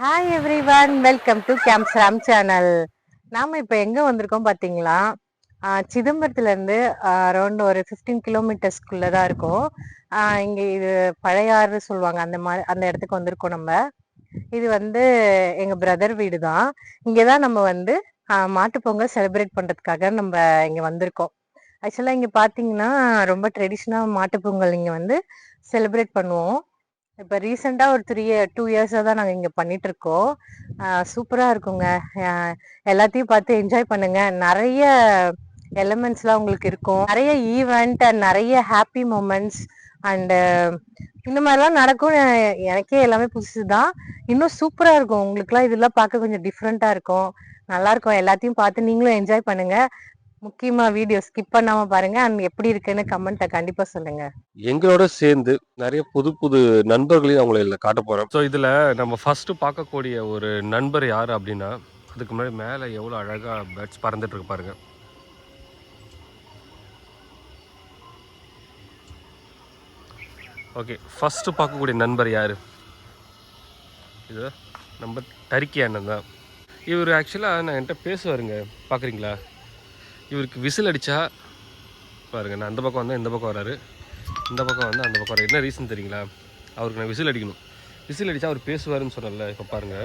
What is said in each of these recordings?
Hi everyone welcome to camp Ram channel நாம் இப்போ எங்கே வந்திருக்கோம் பார்த்தீங்களா சிதம்பரத்துலேருந்து அரௌண்ட் ஒரு ஃபிஃப்டீன் கிலோமீட்டர்ஸ்க்குள்ளே தான் இருக்கும் இங்கே இது பழையாறு சொல்லுவாங்க. அந்த மாதிரி அந்த இடத்துக்கு வந்திருக்கோம் நம்ம. இது வந்து எங்கள் பிரதர் வீடு தான் இங்கே தான் நம்ம வந்து மாட்டுப்பொங்கல் செலிப்ரேட் பண்ணுறதுக்காக நம்ம இங்கே வந்திருக்கோம். ஆக்சுவலாக இங்கே பார்த்தீங்கன்னா ரொம்ப ட்ரெடிஷ்னலாக மாட்டுப்பொங்கல் பொங்கல் வந்து செலிப்ரேட் பண்ணுவோம். இப்போ ரீசெண்டாக ஒரு த்ரீ டூ இயர்ஸாக தான் நாங்கள் இங்கே பண்ணிட்டு இருக்கோம் சூப்பராக இருக்குங்க. எல்லாத்தையும் பார்த்து என்ஜாய் பண்ணுங்க. நிறைய எலமெண்ட்ஸ்லாம் உங்களுக்கு இருக்கும். நிறைய ஈவெண்ட் அண்ட் நிறைய ஹாப்பி மூமெண்ட்ஸ் அண்டு இந்த மாதிரிலாம் நடக்கும் எனக்கே எல்லாமே புதுசு தான். இன்னும் சூப்பராக இருக்கும். உங்களுக்குலாம் இதெல்லாம் பார்க்க கொஞ்சம் டிஃப்ரெண்ட்டாக இருக்கும். நல்லா இருக்கும். எல்லாத்தையும் பார்த்து நீங்களும் என்ஜாய் பண்ணுங்க. முக்கியமா வீடியோ ஸ்கிப் பண்ணாம பாருங்க. அண்ட் எப்படி இருக்குன்னு கமெண்ட்டை கண்டிப்பா சொல்லுங்க. எங்களோட சேர்ந்து நிறைய புது புது நண்பர்களையும் அவங்களை இதில் காட்ட போகிறோம் ஸோ இதில் நம்ம ஃபஸ்ட்டு பார்க்கக்கூடிய ஒரு நண்பர் யார் அப்படின்னா அதுக்கு முன்னாடி மேலே எவ்வளோ அழகாக பேர்ட்ஸ் பறந்துட்டு இருக்கு பாருங்க. ஓகே ஃபஸ்ட்டு பார்க்கக்கூடிய நண்பர் யார்? இது நம்ம டர்க்கி அண்ணன் தான். இவர் ஆக்சுவலாக நான் என்கிட்ட பேசுவாருங்க. பார்க்குறீங்களா இவருக்கு விசில் அடித்தா பாருங்க நான் அந்த பக்கம் வந்தேன் இந்த பக்கம் வராரு. இந்த பக்கம் வந்து அந்த பக்கம் வராரு. என்ன ரீசன் தெரியுங்களா? அவருக்கு நான் விசில் அடிக்கணும். விசில் அடித்தா அவர் பேசுவாருன்னு சொன்னல இப்போ பாருங்க.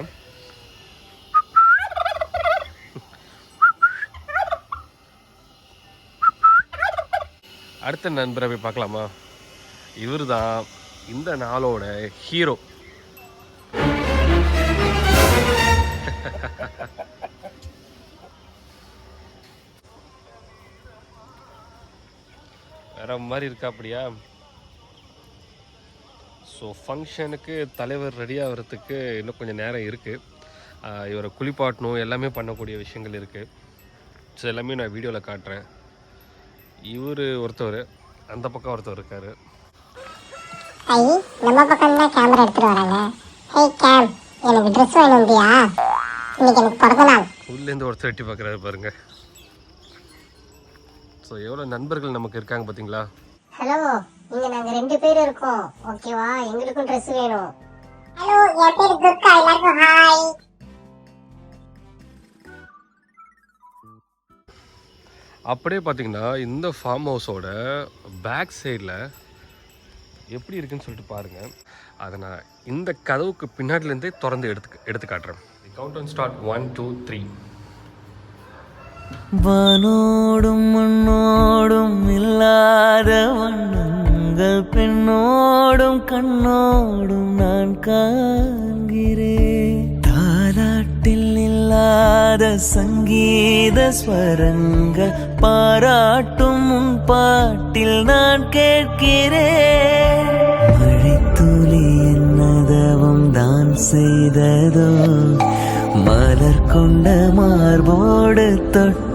அடுத்த நண்பரை போய் பார்க்கலாமா? இவர் தான் இந்த நாளோட ஹீரோ வேற மாதிரி இருக்கா அப்படியா? ஸோ ஃபங்க்ஷனுக்கு தலைவர் ரெடி ஆகிறதுக்கு இன்னும் கொஞ்சம் நேரம் இருக்குது இவரை குளிப்பாட்டணும் எல்லாமே பண்ணக்கூடிய விஷயங்கள் இருக்குது ஸோ எல்லாமே நான் வீடியோவில் காட்டுறேன். இவர் ஒருத்தவர் அந்த பக்கம் ஒருத்தர் இருக்கார். ஐ நம்ம பக்கம் தான் கேமரா எடுத்துட்டு வராங்க. ஹே கேம் எனக்கு ட்ரெஸ் வேணும்டியா இன்னைக்கு எனக்கு பிறந்த நாள் உள்ளேருந்து ஒருத்தர் எட்டி பார்க்குறாரு பாருங்க. ஸோ எவ்வளோ நண்பர்கள் நமக்கு இருக்காங்க பார்த்தீங்களா ஹலோ இங்க நாங்க ரெண்டு பேர் இருக்கோம். ஓகேவா எங்களுக்கும் ட்ரெஸ் வேணும். ஹலோ என் பேர் துர்கா. எல்லாருக்கும் ஹாய் அப்படியே பார்த்தீங்கன்னா இந்த ஃபார்ம் ஹவுஸோட பேக் சைடில் எப்படி இருக்குன்னு சொல்லிட்டு பாருங்கள் அதை நான் இந்த கதவுக்கு பின்னாடிலேருந்தே திறந்து எடுத்து எடுத்து காட்டுறேன். Count and start one two three வானோடும் மண்ணோடும் இல்லாத வண்ணங்கள் பெண்ணோடும் கண்ணோடும் நான் காண்கிறேன். தாலாட்டில் இல்லாத சங்கீத ஸ்வரங்கள் பாராட்டும் உன் பாட்டில் நான் கேட்கிறேன். மழைத்துளி என்னதவம் தான் செய்ததோ மலர் கொண்ட மார்போடு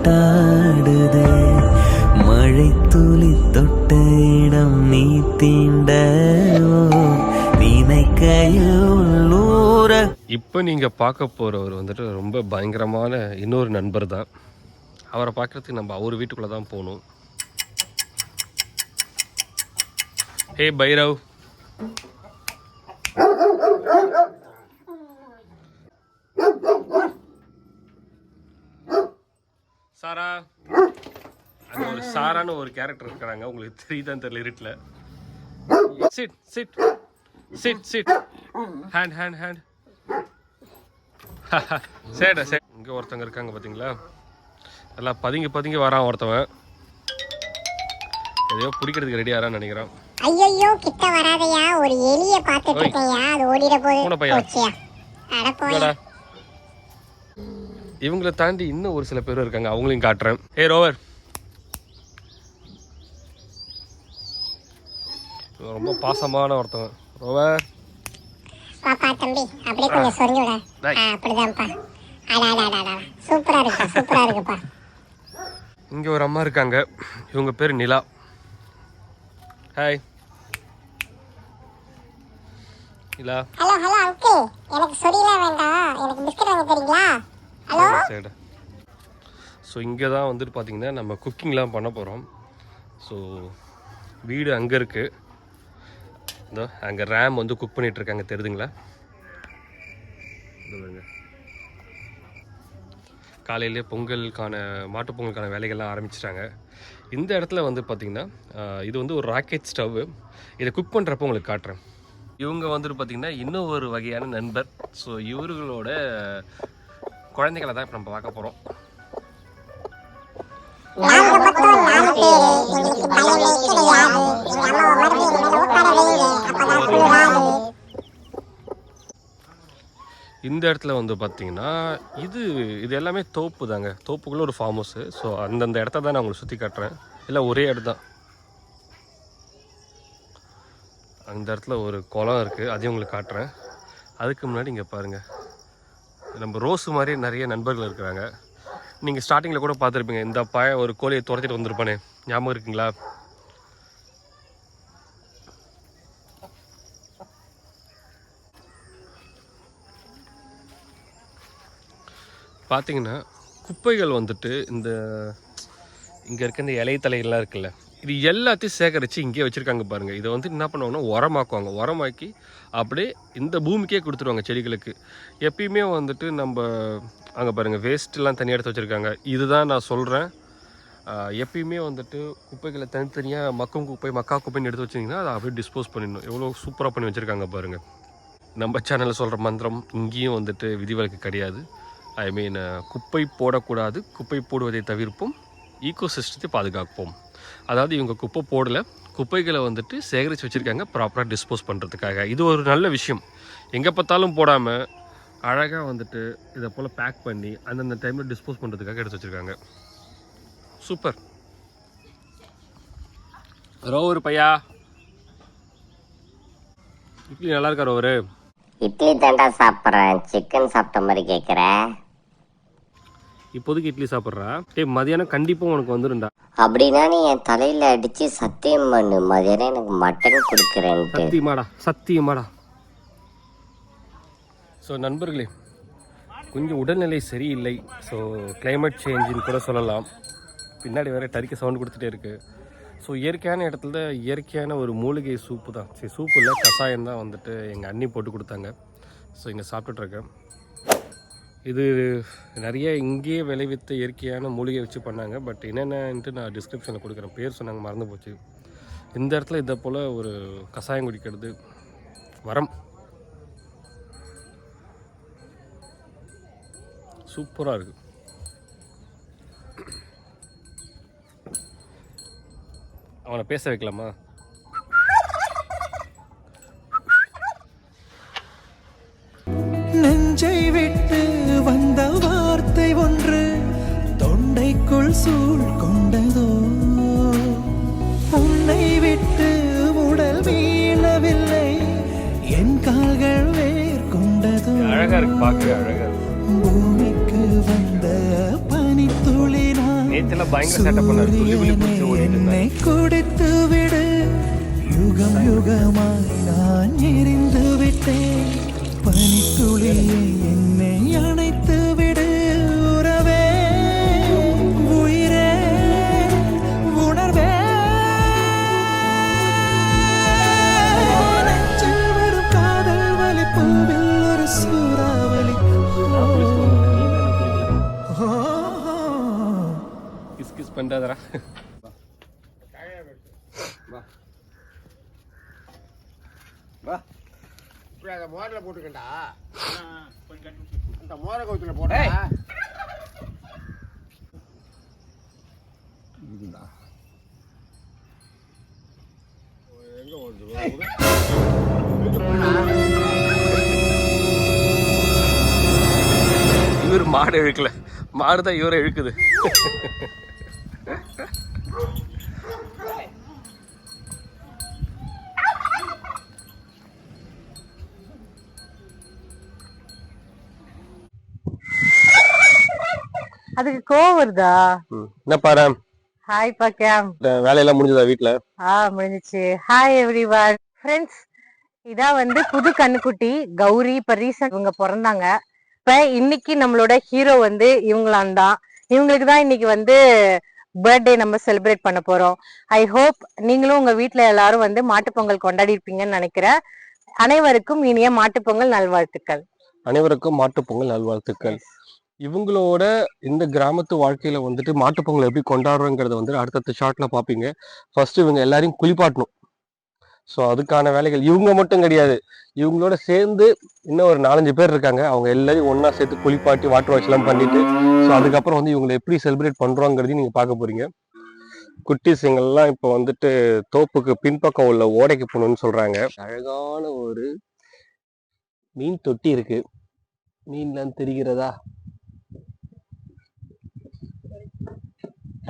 தொட்டாடுதே மழை துளி தொட்ட இடம் நீ தீண்டவோ? நினைக்கையூர இப்போ நீங்கள் பார்க்க போகிறவர் வந்துட்டு ரொம்ப பயங்கரமான இன்னொரு நண்பர் தான். அவரை பார்க்குறதுக்கு நம்ம அவர் வீட்டுக்குள்ளே தான் போகணும். ஹே பைரவ். சாரா. அங்க ஒரு சாரான்னு ஒரு கேரக்டர் இருக்கிறாங்க உங்களுக்கு தெரியுதான்னு தெரியல இருட்டில் sit sit sit sit hand hand hand சரிடா சரி இங்கே ஒருத்தவங்க இருக்காங்க பார்த்தீங்களா எல்லாம் பதுங்கி பதுங்கி வரான் ஒருத்தவன். எதையோ பிடிக்கிறதுக்கு ரெடி ஆறான்னு நினைக்கிறான். ஐயோ கிட்ட வராதயா? ஒரு எலிய பாத்துட்டு ஓய். இருக்கேன்யா அது ஓடிட பூனை போகுது பையா. போச்சியா? அட போயா. இவங்களை தாண்டி இன்னும் ஒரு சில பேர் இருக்காங்க. அவங்களையும் காட்டுறேன். ஏ ரோவர். ரொம்ப பாசமான ஒருத்தவன். ரோவர். பாப்பா தம்பி அப்படியே கொஞ்சம் சொரிஞ்சு விட. அப்படிதான்ப்பா. அடா அடா அடா, அடா. சூப்பரா இருக்குப்பா சூப்பரா இருக்குப்பா. இங்கே ஒரு அம்மா இருக்காங்க. இவங்க பேர் Nila. Hi Nila. Hello hello uncle எனக்கு சொரியலாம் வேண்டாம். எனக்கு பிஸ்கட் வாங்கி தரீங்களா? சைடு ஸோ இங்கே தான் வந்துட்டு பார்த்தீங்கன்னா நம்ம குக்கிங்லாம் பண்ண போகிறோம் ஸோ வீடு அங்கே இருக்குது இதோ அங்கே ரேம் வந்து குக் பண்ணிகிட்ருக்காங்க இருக்காங்க தெரியுதுங்களா காலையிலே பொங்கலுக்கான மாட்டுப் பொங்கலுக்கான வேலைகள்லாம் ஆரம்பிச்சிட்டாங்க. இந்த இடத்துல வந்து பார்த்திங்கன்னா இது வந்து ஒரு ராக்கெட் ஸ்டவ் இதை குக் பண்ணுறப்போ உங்களுக்கு காட்டுறேன். இவங்க வந்துட்டு பார்த்திங்கன்னா இன்னும் ஒரு வகையான நண்பர். ஸோ இவர்களோட குழந்தைகளை தான் இப்போ நம்ம பார்க்க போகிறோம் இந்த இடத்துல வந்து பார்த்தீங்கன்னா இது இது எல்லாமே தோப்பு தாங்க. தோப்புக்குள்ளே ஒரு ஃபார்ம் ஹவுஸு ஸோ அந்தந்த இடத்த தான் நான் உங்களுக்கு சுற்றி காட்டுறேன். இல்லை ஒரே இடம் தான் அந்த இடத்துல ஒரு குளம் இருக்குது அதையும் உங்களுக்கு காட்டுறேன். அதுக்கு முன்னாடி இங்கே பாருங்கள் நம்ம ரோஸ் மாதிரி நிறைய நண்பர்கள் இருக்கிறாங்க. நீங்கள் ஸ்டார்டிங்கில் கூட பார்த்துருப்பீங்க. இந்த பய ஒரு கோழியை துரத்திட்டு வந்திருப்பானே. ஞாபகம் இருக்குங்களா? பார்த்தீங்கன்னா குப்பைகள் வந்துட்டு இந்த இங்கே இருக்க இந்த இலை தலைகள்லாம் இருக்குல்ல. இது எல்லாத்தையும் சேகரித்து இங்கேயே வச்சுருக்காங்க பாருங்கள் இதை வந்து என்ன பண்ணுவாங்கன்னா உரமாக்குவாங்க. உரமாக்கி அப்படியே இந்த பூமிக்கே கொடுத்துருவாங்க செடிகளுக்கு. எப்பயுமே வந்துட்டு நம்ம அங்கே பாருங்கள் வேஸ்ட்லாம் தனியாக எடுத்து வச்சுருக்காங்க. இதுதான் நான் சொல்கிறேன் எப்பயுமே வந்துட்டு குப்பைகளை தனித்தனியாக மக்கும் குப்பை மக்கா குப்பைன்னு எடுத்து வச்சிங்கன்னா அதை அப்படியே டிஸ்போஸ் பண்ணிடணும். எவ்வளோ சூப்பராக பண்ணி வச்சுருக்காங்க பாருங்கள் நம்ம சேனலில் சொல்கிற மந்திரம் இங்கேயும் வந்துட்டு விதிவிலக்கு கிடையாது. ஐ மீன் குப்பை போடக்கூடாது. குப்பை போடுவதை தவிர்ப்போம். ஈகோ சிஸ்டத்தை பாதுகாப்போம். அதாவது இவங்க குப்பை போடலை. குப்பைகளை வந்துட்டு சேகரித்து வச்சுருக்காங்க. ப்ராப்பராக டிஸ்போஸ் பண்ணுறதுக்காக இது ஒரு நல்ல விஷயம். எங்கே பார்த்தாலும் போடாமல் அழகாக வந்துட்டு இதை போல் பேக் பண்ணி அந்தந்த டைமில் டிஸ்போஸ் பண்ணுறதுக்காக எடுத்து வச்சுருக்காங்க. சூப்பர் ரோவர் பையா? இட்லி நல்லா இருக்கா ரோவரு? இட்லி தாண்டா சாப்பிட்றேன். சிக்கன் சாப்பிட்ட மாதிரி கேட்குறேன் இப்போதைக்கு இட்லி சாப்பிட்றா? டேய் மதியானம் கண்டிப்பாக உனக்கு வந்துடும்டா அப்படின்னா நீ என் தலையில அடிச்சு சத்தியம் பண்ணு. மதியானம் எனக்கு மட்டன் கொடுக்குறேன்ட்டு. சத்தியமாடா சத்தியமாடா. ஸோ நண்பர்களே கொஞ்சம் உடல்நிலை சரியில்லை. ஸோ climate சேஞ்சுன்னு கூட சொல்லலாம். பின்னாடி வேற டரிக்க சவுண்ட் கொடுத்துட்டே இருக்கு. ஸோ இயற்கையான இடத்துல இயற்கையான ஒரு மூலிகை சூப்பு தான். சரி சூப்பு இல்லை கஷாயம் தான் வந்துட்டு எங்கள் அண்ணி போட்டு கொடுத்தாங்க. ஸோ இங்கே சாப்பிட்டுட்ருக்கேன் இது நிறைய இங்கேயே விளைவித்த இயற்கையான மூலிகை வச்சு பண்ணாங்க. பட் என்னென்னன்ட்டு நான் டிஸ்கிரிப்ஷனில் கொடுக்குறேன். பேர் சொன்னாங்க மறந்து போச்சு. இந்த இடத்துல இதை போல் ஒரு கஷாயம் குடிக்கிறது. வரம். சூப்பராக இருக்குது அவனை பேச வைக்கலாமா? பயங்கர செட்டப் பண்ணாரு? துள்ளி துள்ளி பிடிச்சி ஓடிட்டு என்னை கொடுத்து விடு. யுகம் யுகமாய் நான் எரிந்து விட்டேன். பனித்துளியே என்னை அணைத்து பண்ணாதரா இப்படி அதை மோரில் போட்டுக்கண்டா அந்த மோர கவுத்துல போட எங்க ஓடுது இவர் மாடு இழுக்கல மாடு தான் இவரை இழுக்குது அதுக்கு கோவம் வருதா? என்ன பாரு. ஹாய் பா கேம் வேலையெல்லாம் முடிஞ்சதா வீட்டுல ஆ முடிஞ்சிச்சு. ஹாய் எவ்ரிவன் ஃப்ரெண்ட்ஸ் இதான் வந்து புது கண்ணுக்குட்டி கௌரி இப்ப ரீசன்ட் இவங்க பிறந்தாங்க. இப்ப இன்னைக்கு நம்மளோட ஹீரோ வந்து இவங்களாம் தான். இவங்களுக்கு தான் இன்னைக்கு வந்து பர்த்டே நம்ம செலிப்ரேட் பண்ண போறோம். ஐ ஹோப் நீங்களும் உங்க வீட்ல எல்லாரும் வந்து மாட்டுப்பொங்கல் கொண்டாடி இருப்பீங்கன்னு நினைக்கிறேன். அனைவருக்கும் இனிய மாட்டுப்பொங்கல் நல்வாழ்த்துக்கள். அனைவருக்கும் மாட்டுப்பொங்கல் நல்வாழ்த்துக்கள். இவங்களோட இந்த கிராமத்து வாழ்க்கையில வந்துட்டு மாட்டுப்பொங்கல் எப்படி கொண்டாடுறோங்கிறத வந்து அடுத்தடுத்த ஷார்ட்ல பாப்பீங்க ஃபர்ஸ்ட் இவங்க எல்லாரையும் குளிப்பாட்டணும். ஸோ அதுக்கான வேலைகள் இவங்க மட்டும் கிடையாது. இவங்களோட சேர்ந்து இன்னும் ஒரு நாலஞ்சு பேர் இருக்காங்க. அவங்க எல்லாரையும் ஒன்றா சேர்த்து குளிப்பாட்டி வாட்டர் வாஷ் எல்லாம் பண்ணிட்டு ஸோ அதுக்கப்புறம் வந்து இவங்களை எப்படி செலிப்ரேட் பண்றோங்கிறதையும் நீங்க பார்க்க போறீங்க. குட்டீஸுங்கெல்லாம் இப்போ வந்துட்டு தோப்புக்கு பின்பக்கம் உள்ள ஓடைக்கு போகணும்னு சொல்றாங்க. அழகான ஒரு மீன் தொட்டி இருக்கு. மீன்லாம் தெரிகிறதா?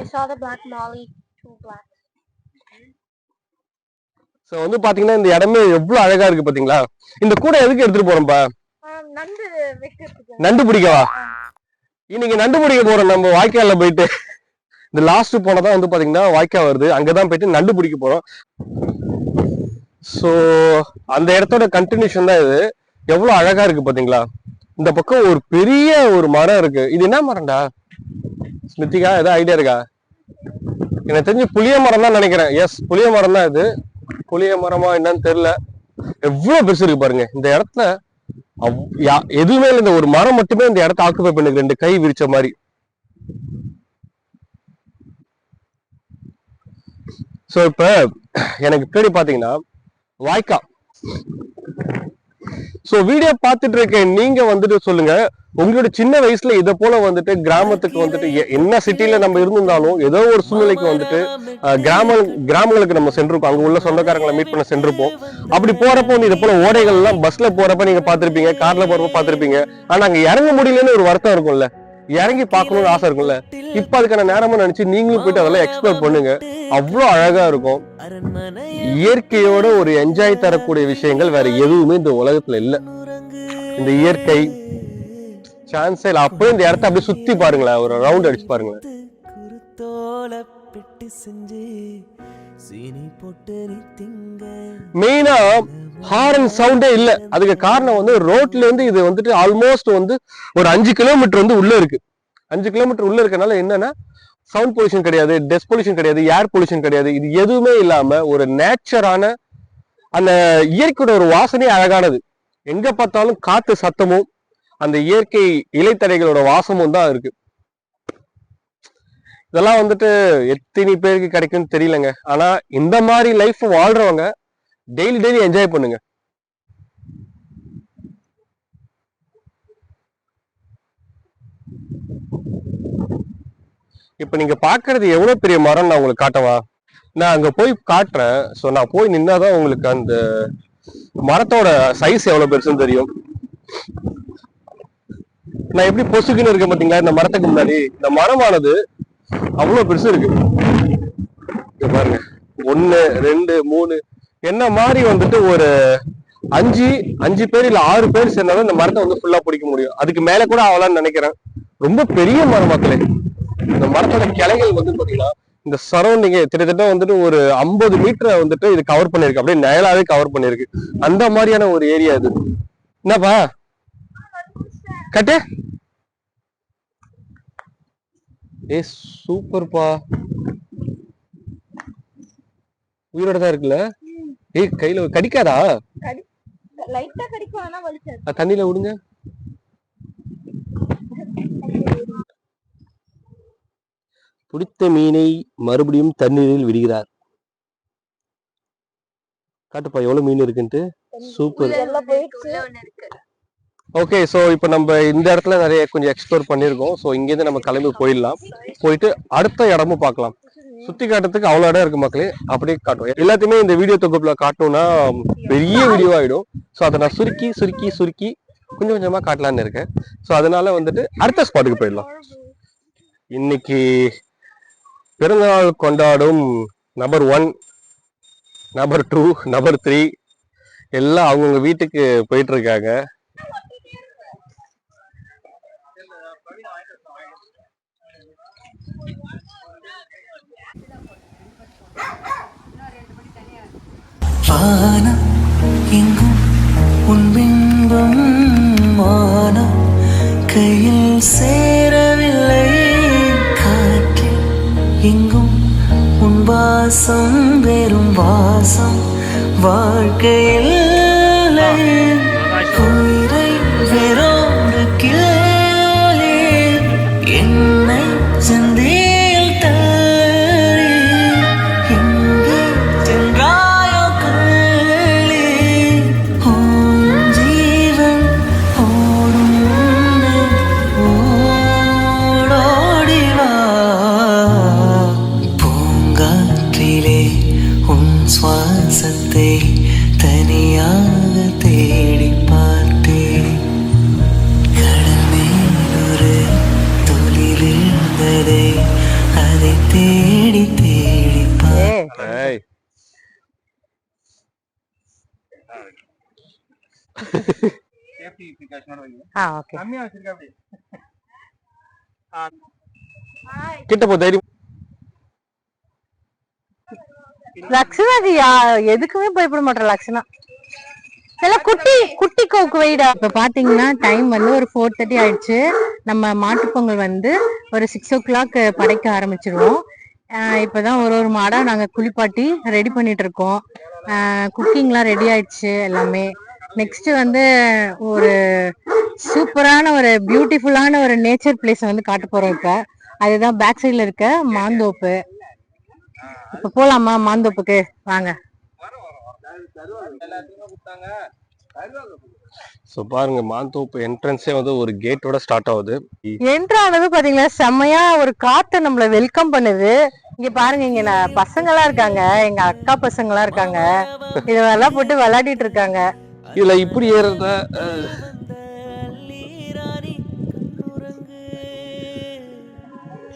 Saw the black molly, two black. So வந்து பாத்தீங்கன்னா இந்த இடமே எவ்வளவு அழகா இருக்கு பாத்தீங்களா? இந்த கூடை எதுக்கு எடுத்துட்டு போறோம்ப்பா Um, நண்டு வைக்கிறதுக்கு. நண்டு பிடிக்கவா? இன்னைக்கு நண்டு பிடிக்க போறோம் நம்ம வாய்க்கால்ல போயிட்டு. இந்த லாஸ்ட் போனதான் வந்து பாத்தீங்கன்னா வாய்க்கால் வருது. அங்கதான் போயிட்டு நண்டு பிடிக்க போறோம். ஸோ அந்த இடத்தோட கண்டினியூஷன் தான் இது. எவ்வளவு அழகா இருக்கு பாத்தீங்களா? இந்த பக்கம் ஒரு பெரிய ஒரு மரம் இருக்கு. இது என்ன மரம்டா? ஸ்மித்திகா ஏதாவது ஐடியா இருக்கா? எனக்கு தெரிஞ்சு புளிய மரம் தான் நினைக்கிறேன். எஸ் புளிய மரம் தான் இது. புளிய மரமா என்னன்னு தெரியல. எவ்வளவு பெருசு இருக்கு பாருங்க. இந்த இடத்துல அவ்- யா- எதுவுமே இல்லை. இந்த ஒரு மரம் மட்டுமே இந்த இடத்த ஆக்குபை பண்ணுது. ரெண்டு கை விரிச்ச மாதிரி. சோ இப்ப எனக்கு பின்னாடி பாத்தீங்கன்னா வாய்க்கா. சோ வீடியோ பார்த்துட்டு இருக்கேன் நீங்க வந்துட்டு சொல்லுங்க. உங்களோட சின்ன வயசுல இதை போல வந்துட்டு கிராமத்துக்கு வந்துட்டு என்ன சிட்டில நம்ம இருந்திருந்தாலும் ஏதோ ஒரு சூழ்நிலைக்கு வந்துட்டு அஹ், கிராம கிராமங்களுக்கு நம்ம சென்றிருப்போம். அங்க உள்ள சொந்தக்காரங்களை மீட் பண்ண சென்றிருப்போம். அப்படி போறப்போ வந்து இதை போல ஓடைகள் எல்லாம் பஸ்ல போறப்ப நீங்க பாத்திருப்பீங்க கார்ல போறப்ப பாத்திருப்பீங்க ஆனா அங்க இறங்க முடியலன்னு ஒரு வருத்தம் இருக்கும்ல. இறங்கி பார்க்கணும்னு ஆசை இருக்கும்ல. இப்ப அதுக்கான நேரமா நினைச்சு நீங்களும் போயிட்டு அதெல்லாம் எக்ஸ்ப்ளோர் பண்ணுங்க. அவ்வளோ அழகா இருக்கும். இயற்கையோட ஒரு என்ஜாய் தரக்கூடிய விஷயங்கள் வேற எதுவுமே இந்த உலகத்துல இல்ல. இந்த இயற்கை சான்ஸே இல்லை. அப்படியே இந்த இடத்த அப்படியே சுத்தி பாருங்களேன். ஒரு ரவுண்ட் அடிச்சு பாருங்களேன். மெயினா ஹாரன் சவுண்டே இல்ல. அதுக்கு காரணம் வந்து ரோட்ல இருந்து இது வந்துட்டு ஆல்மோஸ்ட் வந்து ஒரு அஞ்சு கிலோமீட்டர் வந்து உள்ள இருக்கு. அஞ்சு கிலோமீட்டர் உள்ள இருக்கனால என்னன்னா சவுண்ட் பொல்யூஷன் கிடையாது டெஸ்ட் பொல்யூஷன் கிடையாது ஏர் பொல்யூஷன் கிடையாது. இது எதுவுமே இல்லாம ஒரு நேச்சரான அந்த இயற்கையோட ஒரு வாசனையே அழகானது. எங்க பார்த்தாலும் காத்து சத்தமும் அந்த இயற்கை இலைத்தடைகளோட வாசமும் தான் இருக்கு. இதெல்லாம் வந்துட்டு எத்தனை பேருக்கு கிடைக்கும்னு தெரியலங்க. ஆனா இந்த மாதிரி லைஃப் வாழ்றவங்க டெய்லி டெய்லி என்ஜாய் பண்ணுங்க. இப்ப நீங்க பாக்குறது எவ்வளவு பெரிய மரம் நான் உங்களுக்கு காட்டவா? நான் அங்க போய் காட்டுறேன். சோ நான் போய் நின்னாதான் உங்களுக்கு அந்த மரத்தோட சைஸ் எவ்வளவு பெருசுன்னு தெரியும். நான் எப்படி பொசுக்குன்னு இருக்கேன் பாத்தீங்களா? இந்த மரத்துக்கு முன்னாடி. இந்த மரமானது அவ்வளவு பெருசு இருக்கு. இங்க பாருங்க. ஒண்ணு ரெண்டு மூணு. என்ன மாதிரி வந்துட்டு ஒரு அஞ்சு அஞ்சு பேர் இல்ல ஆறு பேர் சேர்ந்தாலும் இந்த மரத்தை வந்து ஃபுல்லா பிடிக்க முடியும். அதுக்கு மேல கூட ஆகலாம்னு நினைக்கிறேன். ரொம்ப பெரிய மரம் மக்களே. இந்த மரத்தோட கிளைகள் வந்து பாத்தீங்கன்னா இந்த சரௌண்டிங் கிட்டத்தட்ட வந்துட்டு ஒரு ஐம்பது மீட்டரை வந்துட்டு இது கவர் பண்ணிருக்கு அப்படியே நிழலாவே கவர் பண்ணிருக்கு அந்த மாதிரியான ஒரு ஏரியா இது. என்னப்பா? கட்டு? ஏ சூப்பர்ப்பா. உயிரோட தான் இருக்குல்ல? ஏய் கையில கடிக்காதா? லைட்டா கடிக்கும் ஆனா அது தண்ணியில விடுங்க. பிடித்த மீனை மறுபடியும் தண்ணீரில் விடுகிறார். காட்டுப்பா எவ்வளவு மீன் இருக்குன்ட்டு? சூப்பர். எல்லாம் போயிடுச்சு. ஓகே ஸோ இப்போ நம்ம இந்த இடத்துல நிறைய கொஞ்சம் எக்ஸ்ப்ளோர் பண்ணியிருக்கோம். ஸோ இங்கேருந்து நம்ம கிளம்பி போயிடலாம். போயிட்டு அடுத்த இடமும் பார்க்கலாம். சுற்றி காட்டுறதுக்கு அவ்வளோ இடம் இருக்கு மக்களே. அப்படியே காட்டும் எல்லாத்தையுமே இந்த வீடியோ தொகுப்புல காட்டணும்னா பெரிய வீடியோ ஆகிடும் ஸோ அதை நான் சுருக்கி சுருக்கி சுருக்கி கொஞ்சம் கொஞ்சமாக காட்டலாம்னு இருக்கேன். ஸோ அதனால வந்துட்டு அடுத்த ஸ்பாட்டுக்கு போயிடலாம். இன்னைக்கு பிறந்தநாள் கொண்டாடும் நம்பர் ஒன் நபர் டூ நபர் த்ரீ எல்லாம் அவங்கவுங்க வீட்டுக்கு போயிட்டு இருக்காங்க. வானம் எங்கும் உன் பிம்பம் கையில் சேரவில்லை காற்றில் எங்கும் உன் வாசம் வெறும் வாசம். வாழ்க்கையில் ஆ ஓகே. கிட்ட போ தைரியம். லக்ஷனாக்கு யா எதுக்குமே பயப்பட மாட்டேன் லக்ஷனா எல்லாம் குட்டி குட்டி கோக்கு வைடா இப்ப பாத்தீங்கன்னா டைம் வந்து ஒரு ஃபோர் தேர்ட்டி ஆயிடுச்சு. நம்ம மாட்டுப் பொங்கல் வந்து ஒரு சிக்ஸ் ஓ கிளாக் படைக்க ஆரம்பிச்சிருவோம். இப்பதான் ஒரு ஒரு மாடா நாங்க குளிப்பாட்டி ரெடி பண்ணிட்டு இருக்கோம். குக்கிங்லாம் ரெடி ஆயிடுச்சு எல்லாமே. நெக்ஸ்ட் வந்து ஒரு சூப்பரான ஒரு பியூட்டிஃபுல்லான ஒரு நேச்சர் பிளேஸ் வந்து காட்ட போறோம் இப்ப. அதுதான் பேக் சைடில் இருக்க மாந்தோப்பு. இப்ப போலாமா? மாந்தோப்புக்கு வாங்க. ஸோ பாருங்க மாந்தோப்பு என்ட்ரன்ஸே வந்து ஒரு கேட்டோட ஸ்டார்ட் ஆகுது. என்ட்ரு ஆனது பாத்தீங்களா செம்மையா ஒரு காத்து நம்மள வெல்கம் பண்ணுது. இங்க பாருங்க இங்க பசங்க எல்லாம் இருக்காங்க. எங்க அக்கா பசங்க எல்லாம் இருக்காங்க. இதெல்லாம் போட்டு விளையாடிட்டு இருக்காங்க. இதுல இப்படி ஏறுறத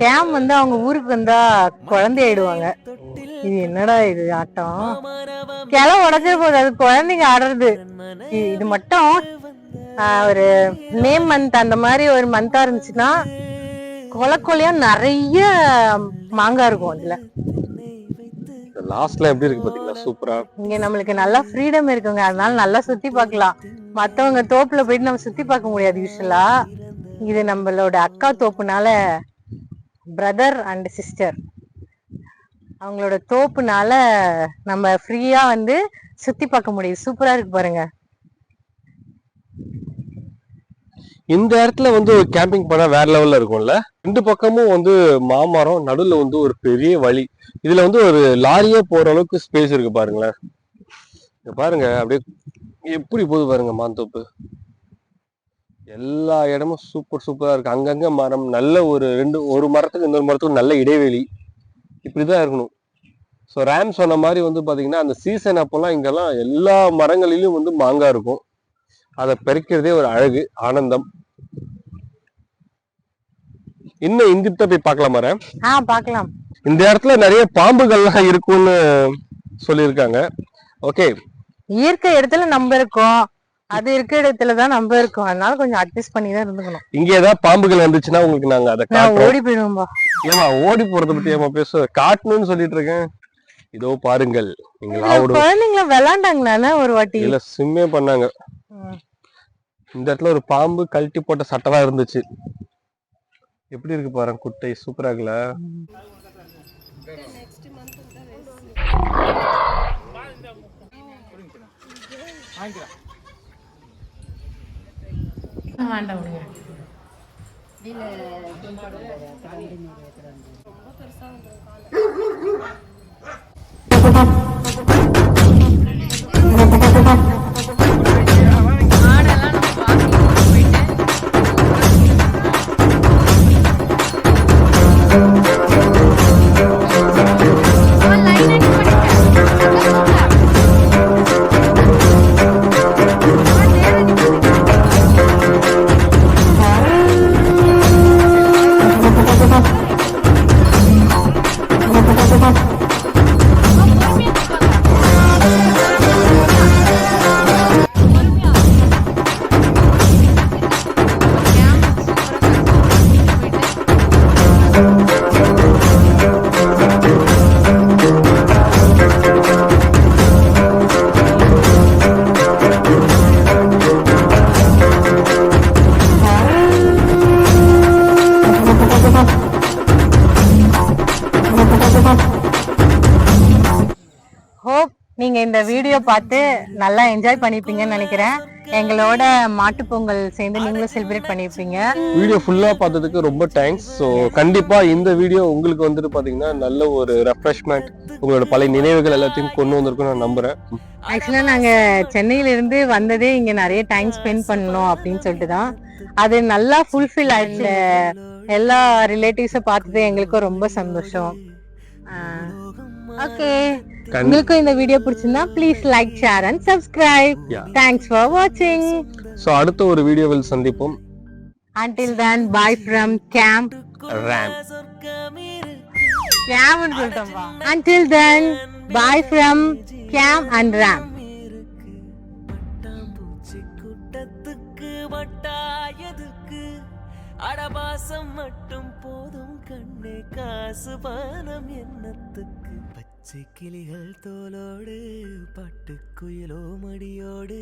கேம் வந்து அவங்க ஊருக்கு வந்தா குழந்தை ஆயிடுவாங்க. இது என்னடா இது ஆட்டம்? கிளை உடஞ்சிட போகுது அது குழந்தைங்க ஆடுறது. இது மட்டும். ஒரு மே மந்த் அந்த மாதிரி ஒரு மந்தா இருந்துச்சுன்னா கொலை கொலையா நிறைய மாங்காய் இருக்கும் அதுல. லாஸ்ட்ல எப்படி இருக்கு பாத்தீங்களா? சூப்பரா. இங்க நம்மளுக்கு நல்லா ஃப்ரீடம் இருக்குங்க. அதனால நல்லா சுத்தி பார்க்கலாம். மத்தவங்க தோப்புல போயிட்டு நம்ம சுத்தி பார்க்க முடியாது யூஸ்வலா இது நம்மளோட அக்கா தோப்புனால பிரதர் அண்ட் சிஸ்டர் அவங்களோட தோப்புனால நம்ம ஃப்ரீயா வந்து சுத்தி பார்க்க முடியும் சூப்பரா இருக்கு பாருங்க. இந்த இடத்துல வந்து கேம்பிங் பண்ணா வேற லெவல்ல இருக்கும்ல? ரெண்டு பக்கமும் வந்து மாமரம் நடுவுல வந்து ஒரு பெரிய வழி. இதுல வந்து ஒரு லாரியே போற அளவுக்கு ஸ்பேஸ் இருக்கு பாருங்களேன். பாருங்க அப்படியே எப்படி போகுது பாருங்க மாந்தோப்பு எல்லா இடமும் சூப்பர் சூப்பரா இருக்கு. அங்கங்க மரம் நல்ல ஒரு ரெண்டு ஒரு மரத்துக்கு இன்னொரு மரத்துக்கு நல்ல இடைவெளி. இப்படிதான் இருக்கணும். ஸோ ரேம் சொன்ன மாதிரி வந்து பாத்தீங்கன்னா அந்த சீசன் அப்போல்லாம் இங்கெல்லாம் எல்லா மரங்களிலும் வந்து மாங்காய் இருக்கும். அதை பறிக்கிறதே ஒரு அழகு ஆனந்தம். இன்னும் இங்கிட்ட போய் பார்க்கலாம் ஆ பார்க்கலாம். இந்த இடத்துல நிறைய பாம்புகள்லாம் இருக்கும்னு சொல்லியிருக்காங்க. ஓகே இயற்கை இடத்துல நம்ம இருக்கோம். அது இருக்க இடத்துல தான் நம்ம இருக்கோம். அதனால கொஞ்சம் அட்ஜஸ்ட் பண்ணி தான் இருந்துக்கணும். இங்க ஏதாவது பாம்புகள் வந்துச்சுன்னா உங்களுக்கு நாங்க அதை நான் காட்டுறோம். ஓடி போயிடுவோம்பா. ஏமா ஓடி போறத பத்தி ஏமா பேச. காட்டணும்னு சொல்லிட்டு இருக்கேன். இதோ பாருங்கள். நீங்கள் இதுல ஆவடும் குழந்தைங்கள விளாண்டாங்களாண்ணே ஒரு வாட்டி. இல்ல சிம்மே பண்ணாங்க. ம். இந்த இடத்துல ஒரு பாம்பு கழட்டி போட்ட சட்டெல்லாம் இருந்துச்சு. எப்படி இருக்கு பாருங்க குட்டை. சூப்பரா இருக்குல்ல? வேண்டாம் விடுங்க. ரொம்ப பெருசாக வீடியோ பார்த்து நல்லா என்ஜாய் பண்ணிருப்பீங்கன்னு நினைக்கிறேன். எங்களோட மாட்டுப் பொங்கல் சேர்ந்து நீங்களும் செலிப்ரேட் பண்ணிருப்பீங்க வீடியோ ஃபுல்லாக பார்த்ததுக்கு ரொம்ப தேங்க்ஸ் ஸோ கண்டிப்பாக இந்த வீடியோ உங்களுக்கு வந்துட்டு பார்த்தீங்கன்னா நல்ல ஒரு ரெஃப்ரெஷ்மெண்ட் உங்களோட பழைய நினைவுகள் எல்லாத்தையும் கொண்டு வந்திருக்கும் நான் நம்புறேன். ஆக்சுவலா நாங்க சென்னையில இருந்து வந்ததே இங்க நிறைய டைம் ஸ்பெண்ட் பண்ணணும் அப்படின்னு சொல்லிட்டு தான். அது நல்லா ஃபுல்ஃபில் ஆயிடுச்சு. எல்லா ரிலேட்டிவ்ஸை பார்த்தது எங்களுக்கும் ரொம்ப சந்தோஷம். ஓகே உங்களுக்கும் இந்த வீடியோ பிடிச்சிருந்தா please like share and subscribe. Thanks for வாட்சிங் ஸோ அடுத்த ஒரு வீடியோவில் சந்திப்போம். Until then bye from camp Ram கேம்னு சொல்லிட்டோம்பா until then bye from camp and ram. பட்டாம்பூச்சி கூட்டத்துக்கு வட்டாயதுக்கு அடபாசம் மட்டும் போதும். கண்ணே காசு பானம் என்னத்துக்கு பச்சை கிளிகள் தோலோடு பட்டுக்குயிலோ மடியோடு.